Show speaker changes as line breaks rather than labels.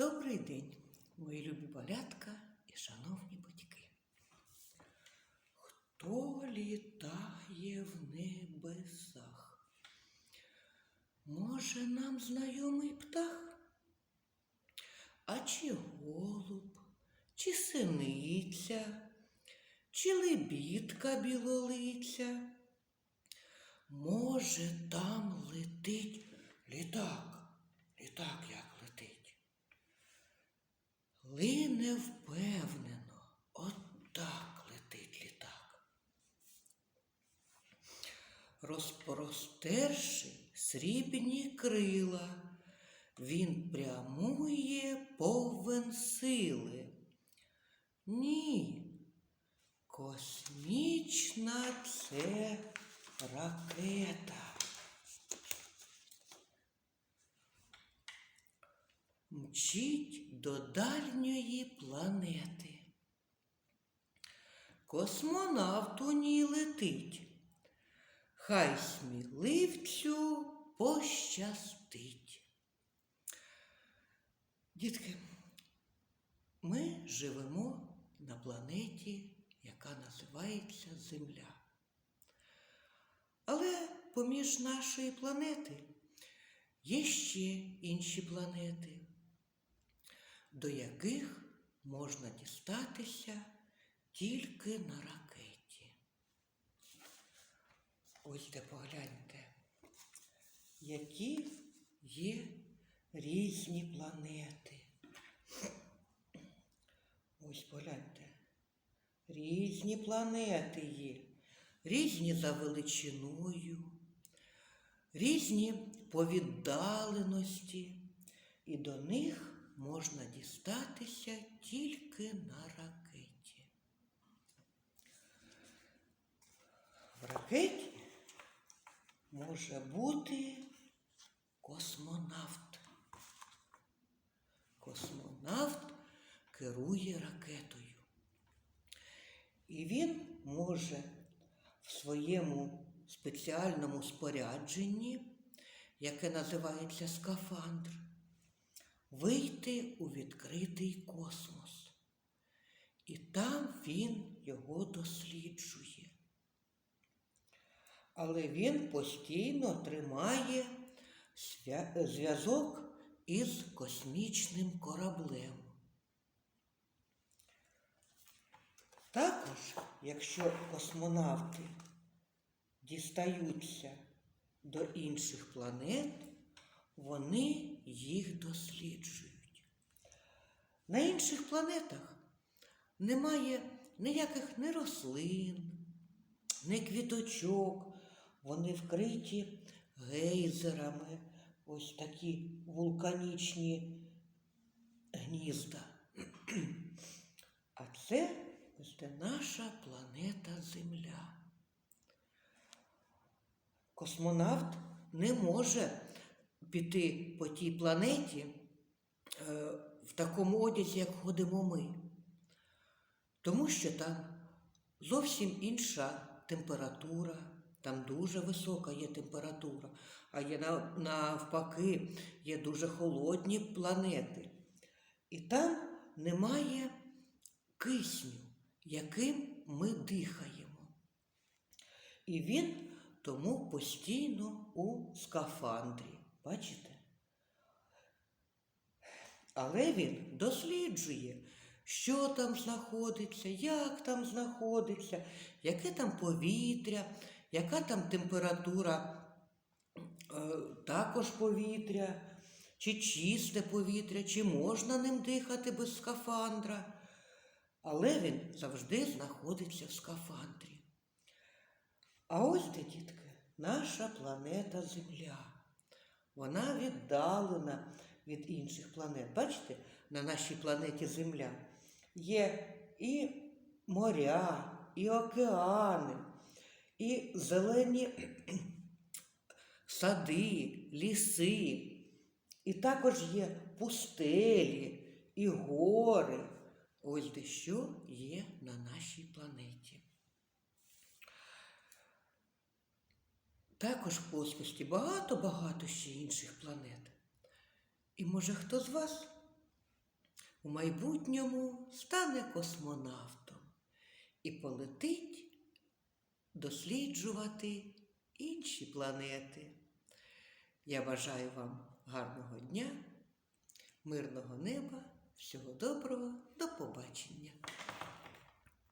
Добрий день, мої любі балятка і шановні батьки. Хто літає в небесах? Може, нам знайомий птах? А чи голуб, чи синиця, чи лебідка білолиця? Може, там летить літак, літак як. Лине впевнено, отак летить літак. Розпростерши срібні крила, він прямує повен сили. Ні, космічна це ракета. Мчить до дальньої планети. Космонавт у ній летить. Хай сміливцю пощастить. Дітки, ми живемо на планеті, яка називається Земля. Але поміж нашої планети є ще інші планети, до яких можна дістатися тільки на ракеті. Ось де погляньте, які є різні планети. Ось погляньте, різні планети є, різні за величиною, різні по віддаленості, і до них можна дістатися тільки на ракеті. В ракеті може бути космонавт. Космонавт керує ракетою. І він може в своєму спеціальному спорядженні, яке називається скафандр, вийти у відкритий космос. І там він його досліджує. Але він постійно тримає зв'язок із космічним кораблем. Також, якщо космонавти дістаються до інших планет, вони їх досліджують. На інших планетах немає ніяких ні рослин, ні квіточок, вони вкриті гейзерами, ось такі вулканічні гнізда. А це ось де наша планета Земля. Космонавт не може піти по тій планеті е, в такому одязі, як ходимо ми. Тому що там зовсім інша температура, там дуже висока є температура, а є навпаки, є дуже холодні планети. І там немає кисню, яким ми дихаємо. І він тому постійно у скафандрі. Бачите? Але він досліджує, що там знаходиться, як там знаходиться, яке там повітря, яка там температура е, також повітря, чи чисте повітря, чи можна ним дихати без скафандра. Але він завжди знаходиться в скафандрі. А ось де, дітки, наша планета Земля. Вона віддалена від інших планет. Бачите, на нашій планеті Земля є і моря, і океани, і зелені сади, ліси, і також є пустелі і гори. Ось де що є на нашій планеті. Також в космосі багато-багато ще інших планет. І може хто з вас у майбутньому стане космонавтом і полетить досліджувати інші планети. Я бажаю вам гарного дня, мирного неба, всього доброго, до побачення.